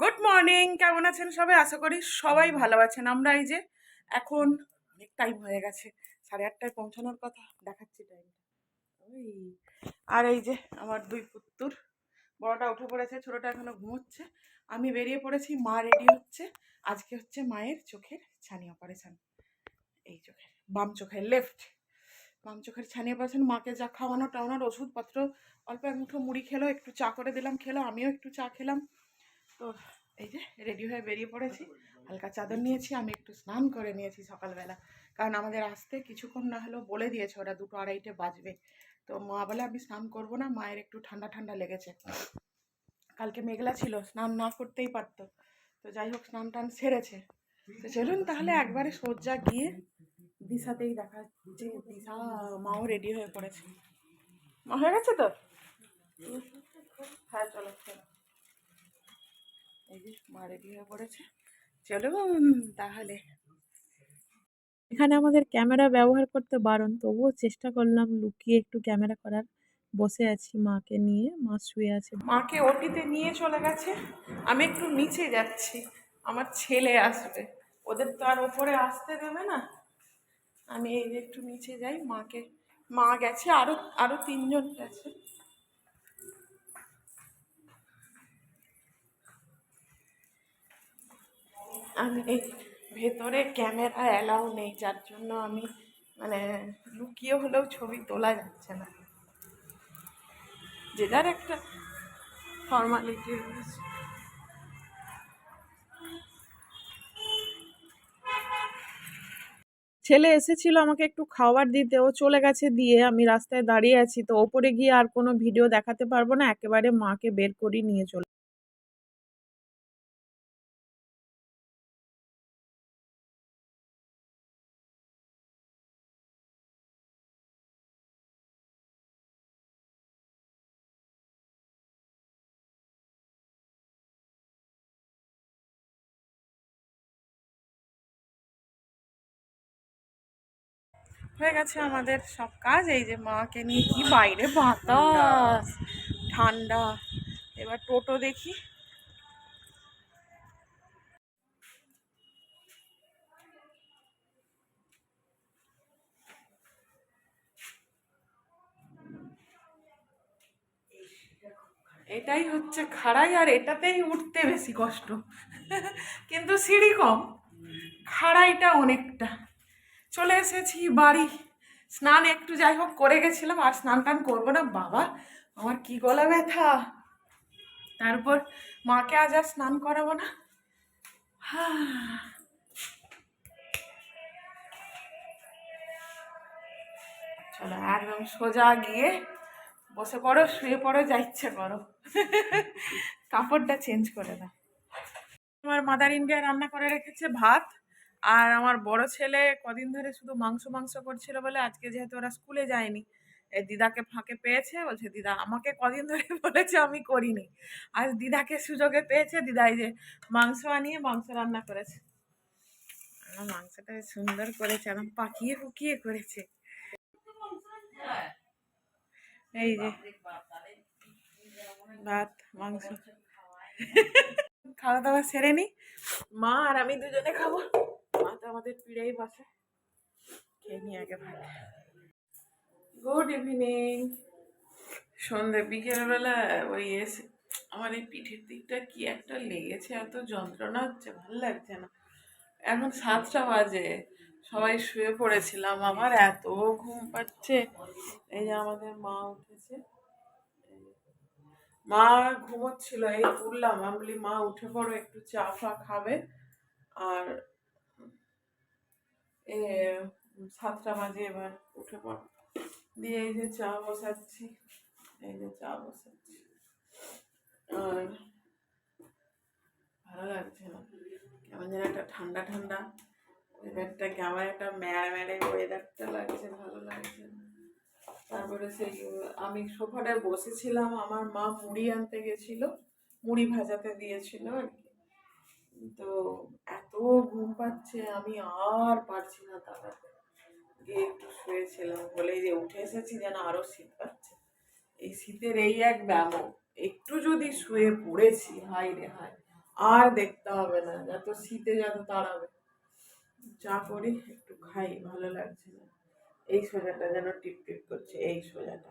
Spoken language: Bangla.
গুড মর্নিং কেমন আছেন সবাই? আশা করি সবাই ভালো আছেন। আমরা এই যে এখন অনেক টাইম হয়ে গেছে, সাড়ে আটটায় পৌঁছানোর কথা, দেখাচ্ছি টাইমটা ওই, আর এই যে আমার দুই পুত্তুর, বড়টা উঠে পড়েছে, ছোটটা এখনও ঘুমোচ্ছে। আমি বেরিয়ে পড়েছি, মা রেডি হচ্ছে। আজকে হচ্ছে মায়ের চোখের ছানি অপারেশন এই চোখের, বাম চোখের লেফট বাম চোখের ছানি অপারেশন মাকে যা খাওয়ানো টাওয়ানোর ওষুধপত্র, অল্প এক মুঠো মুড়ি খেলো, একটু চা করে দিলাম, খেলো, আমিও একটু চা খেলাম। তো এই যে রেডি হয়ে বেরিয়ে পড়েছি। হালকা চাদর নিয়েছি, আমি একটু স্নান করে নিয়েছি সকালবেলা। কারণ আমাদের আসতে কিছুক্ষণ না হলেও বলে দিয়েছে ওরা দুটো আড়াইটে বাজবে। তো মা বলে, আমি স্নান করব না, মায়ের একটু ঠান্ডা ঠান্ডা লেগেছে। কালকে মেঘলা ছিল, স্নান না করতেই পারতো। তো যাই হোক, স্নান টান সেরেছে। তো চলুন তাহলে একবারে সজ্জা গিয়ে দিশাতেই দেখা যে দিশা মাও রেডি হয়ে পড়েছে। মা হয়ে গেছে তো? হ্যাঁ চলো চলো। এই যে মা রেডি হয়ে পড়েছে। চলুন তাহলে। এখানে আমাদের ক্যামেরা ব্যবহার করতে বারণ তবুও চেষ্টা করলাম লুকিয়ে একটু ক্যামেরা করার। বসে আছি মাকে নিয়ে মা শুয়ে আছে। মাকে ওটিতে নিয়ে চলে গেছে। আমি একটু নিচে যাচ্ছি আমার ছেলে আসবে। ওদের তো আর ওপরে আসতে দেবে না। আমি এই যে একটু নিচে যাই মাকে মা গেছে আরও আরও তিনজন গেছে। আমি ভেতরে ক্যামেরা অ্যালাউ নেই, যার জন্য আমি মানে লুকিয়ে হলেও ছবি তোলা যাচ্ছে না। যে যার একটা ফর্মালিটি রয়েছে। ছেলে এসেছিল আমাকে একটু খাবার দিতে, ও চলে গেছে দিয়ে আমি রাস্তায় দাঁড়িয়ে আছি, তো ওপরে গিয়ে আর কোনো ভিডিও দেখাতে পারব না, একেবারে মাকে বের করি নিয়ে চলে হয়ে গেছে আমাদের সব কাজ। এই যে মাকে নিয়ে কি বাইরে বাতাস, ঠান্ডা। এবার টোটো দেখি। এটাই হচ্ছে খাড়াই, আর এটাতেই উঠতে বেশি কষ্ট। কিন্তু সিঁড়ি কম। খাড়াইটা অনেকটা। চলে এসেছি বাড়ি। স্নান একটু যাই হোক, করে গেছিলাম, আর স্নান টান করব না, বাবা। আমার কি গলা ব্যথা। তারপর মাকে আজ আর স্নান করাবো না। চলো, একদম সোজা গিয়ে বসে পড়ো, শুয়ে পড়ো, যা ইচ্ছে করো। কাপড়টা চেঞ্জ করে দাও। আমার মাদার ইন্ডিয়া রান্না করে রেখেছে ভাত। আর আমার বড় ছেলে কদিন ধরে শুধু মাংস মাংস করছিল বলে আজকে যেহেতু ওরা স্কুলে যায়নি দিদাকে ফাঁকে পেয়েছে, বলছে, দিদা, আমাকে কদিন ধরে বলেছে আমি করিনি। আজ দিদাকে সুযোগে পেয়েছে দিদা এই যে মাংস আনিয়ে মাংস রান্না করেছে। মাংসটা সুন্দর করেছে একদম পাকিয়ে ফুকিয়ে করেছে। এই যে ভাত, মাংস। খাওয়া দাওয়া সেরে নি। মা আর আমি দুজনে খাব। আমাদের পিড়েই বসে। খেয়ে নিয়ে আগে ভাত। গুড ইভিনিং সন্ধ্যে, বিকেলবেলা ওই এসে আমার এই পিঠের দিকটা কি একটা লেগেছে, এত যন্ত্রণা হচ্ছে, ভালো লাগছে না। এখন সাতটা বাজে, সবাই শুয়ে পড়েছিলাম, আমার এত ঘুম পাচ্ছে। এই যে আমাদের মা উঠেছে। মা ঘুমোচ্ছিল, এই তুললাম আমি বলি, মা, উঠে পড়ো, একটু চা ফা খাবে। আর সাতটা বাজে এবার উঠে পড়ো। দিয়ে এই যে চা বসাচ্ছি। এই যে চা বসাচ্ছি। আর ভালো লাগছে না। কেমন যেন একটা ঠান্ডা ঠান্ডা। ওয়েদারটা কেমন একটা ম্যাড় ম্যাড়ে ওয়েদারটা লাগছে, ভালো লাগছে তারপরে সেই, আমি সোফাটায় বসেছিলাম। আমার মা মুড়ি আনতে গেছিল। মুড়ি ভাজাতে দিয়েছিল আর কি। তো এত ঘুম পাচ্ছে, আমি আর পারছি না দাঁড়াতে গিয়ে একটু শুয়েছিলাম বলে যে উঠে এসেছি যেন আরও শীত পাচ্ছে। এই শীতের এই এক ব্যামো একটু যদি শুয়ে পড়েছি হাই রে হাই আর দেখতে হবে না, যত শীতে যত তাড়াবে। চা করি একটু খাই, ভালো লাগছে না। এই সোজাটা যেন টিপ টিপ করছে, এই সোজাটা।